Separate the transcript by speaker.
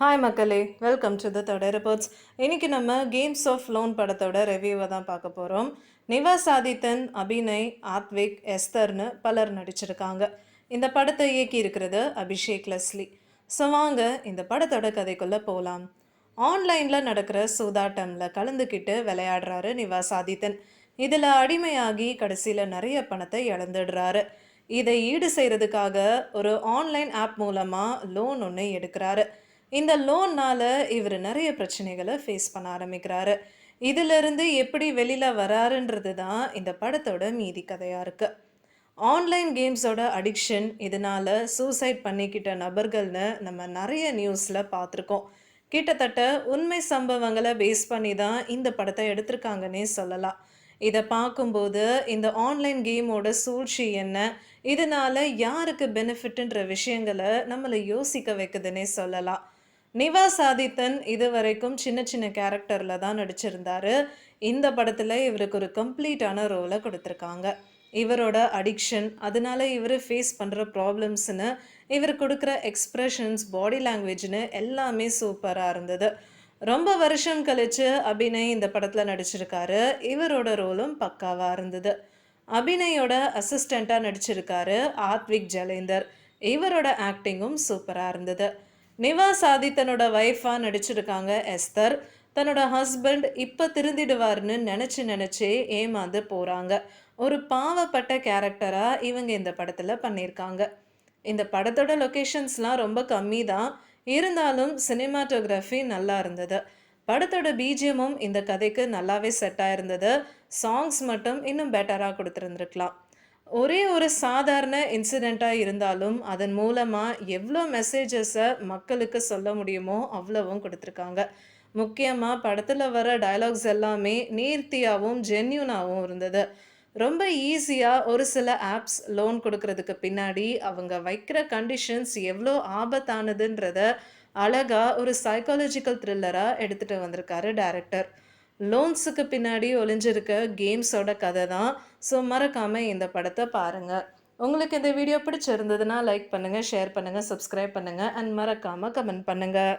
Speaker 1: Hi மக்களே. Welcome to the தொடர் reports இன்னைக்கு நம்ம கேம்ஸ் ஆஃப் லோன் படத்தோட ரிவ்யூவை தான் பார்க்க போகிறோம் நிவாஸ் ஆதித்தன் அபிநய் ஆத்விக் எஸ்தர்னு பலர் நடிச்சிருக்காங்க. இந்த படத்தை இயக்கி இருக்கிறது அபிஷேக் லஸ்லி. ஸோ வாங்க இந்த படத்தோட கதைக்குள்ளே போகலாம் ஆன்லைனில் நடக்கிற சூதாட்டமில் கலந்துக்கிட்டு விளையாடுறாரு நிவாஸ் ஆதித்தன். இதில் அடிமையாகி கடைசியில் நிறைய பணத்தை இழந்துடுறாரு. இதை ஈடு செய்கிறதுக்காக ஒரு ஆன்லைன் ஆப் மூலமாக லோன் ஒன்று எடுக்கிறாரு. இந்த லோன்னால் இவர் நிறைய பிரச்சனைகளை ஃபேஸ் பண்ண ஆரம்பிக்கிறாரு. இதிலிருந்து எப்படி வெளியில் வராருன்றது தான் இந்த படத்தோட மீதி கதையாக இருக்குது ஆன்லைன் கேம்ஸோட அடிக்ஷன் இதனால் சூசைட் பண்ணிக்கிட்ட நபர்கள்னு நம்ம நிறைய நியூஸில் பார்த்துருக்கோம். கிட்டத்தட்ட உண்மை சம்பவங்களை பேஸ் பண்ணி தான் இந்த படத்தை எடுத்திருக்காங்கன்னே சொல்லலாம். இதை பார்க்கும்போது இந்த ஆன்லைன் கேமோட சூழ்ச்சி என்ன? இதனால் யாருக்கு பெனிஃபிட்டுன்ற விஷயங்களை நம்மளை யோசிக்க வைக்குதுன்னே சொல்லலாம். நிவாஸ் ஆதித்தன் இது வரைக்கும் சின்ன சின்ன கேரக்டரில் தான் நடிச்சிருந்தாரு. இந்த படத்தில் இவருக்கு ஒரு கம்ப்ளீட்டான ரோலை கொடுத்துருக்காங்க. இவரோட அடிக்ஷன் அதனால இவர் ஃபேஸ் பண்ணுற ப்ராப்ளம்ஸ்னு இவர் கொடுக்குற எக்ஸ்ப்ரெஷன்ஸ் பாடி லாங்குவேஜ்னு எல்லாமே சூப்பராக இருந்தது. ரொம்ப வருஷம் கழிச்சு அபிநய் இந்த படத்தில் நடிச்சிருக்காரு. இவரோட ரோலும் பக்காவாக இருந்தது. அபிநயோட அசிஸ்டண்ட்டாக நடிச்சிருக்காரு ஆத்விக் ஜலேந்தர். இவரோட ஆக்டிங்கும் சூப்பராக இருந்தது. நிவா சாதி தன்னோட ஒய்ஃபாக நடிச்சிருக்காங்க எஸ்தர். தன்னோட ஹஸ்பண்ட் இப்போ திருந்திடுவார்னு நினச்சி நினச்சே ஏமாந்து போகிறாங்க ஒரு பாவப்பட்ட கேரக்டராக இவங்க இந்த படத்தில் பண்ணியிருக்காங்க. இந்த படத்தோட லொக்கேஷன்ஸ்லாம் ரொம்ப கம்மி தான் இருந்தாலும் சினிமாட்டோகிராஃபி நல்லா இருந்தது. படத்தோட பீஜியமும் இந்த கதைக்கு நல்லாவே செட் ஆயிருந்தது. சாங்ஸ் மட்டும் இன்னும் பெட்டராக கொடுத்துருந்துருக்கலாம். ஒரே ஒரு சாதாரண இன்சிடெண்ட்டாக இருந்தாலும் அதன் மூலமாக எவ்வளோ மெசேஜஸை மக்களுக்கு சொல்ல முடியுமோ அவ்வளவும் கொடுத்துருக்காங்க. முக்கியமாக படத்தில் வர டயலாக்ஸ் எல்லாமே நேர்த்தியாகவும் ஜென்யூனாகவும் இருந்தது. ரொம்ப ஈஸியாக ஒரு சில ஆப்ஸ் லோன் கொடுக்கறதுக்கு பின்னாடி அவங்க வைக்கிற கண்டிஷன்ஸ் எவ்வளோ ஆபத்தானதுன்றத அழகாக ஒரு சைக்காலஜிக்கல் த்ரில்லராக எடுத்துகிட்டு வந்திருக்காரு டேரக்டர் லோன்ஸுக்கு பின்னாடி ஒளிஞ்சிருக்க கேம்ஸோட கதை தான். ஸோ மறக்காமல் இந்த படத்தை பாருங்கள் உங்களுக்கு இந்த வீடியோ பிடிச்சிருந்ததுன்னா லைக் பண்ணுங்கள் ஷேர் பண்ணுங்கள் சப்ஸ்கிரைப் பண்ணுங்கள் அண்ட் மறக்காமல் கமெண்ட் பண்ணுங்கள்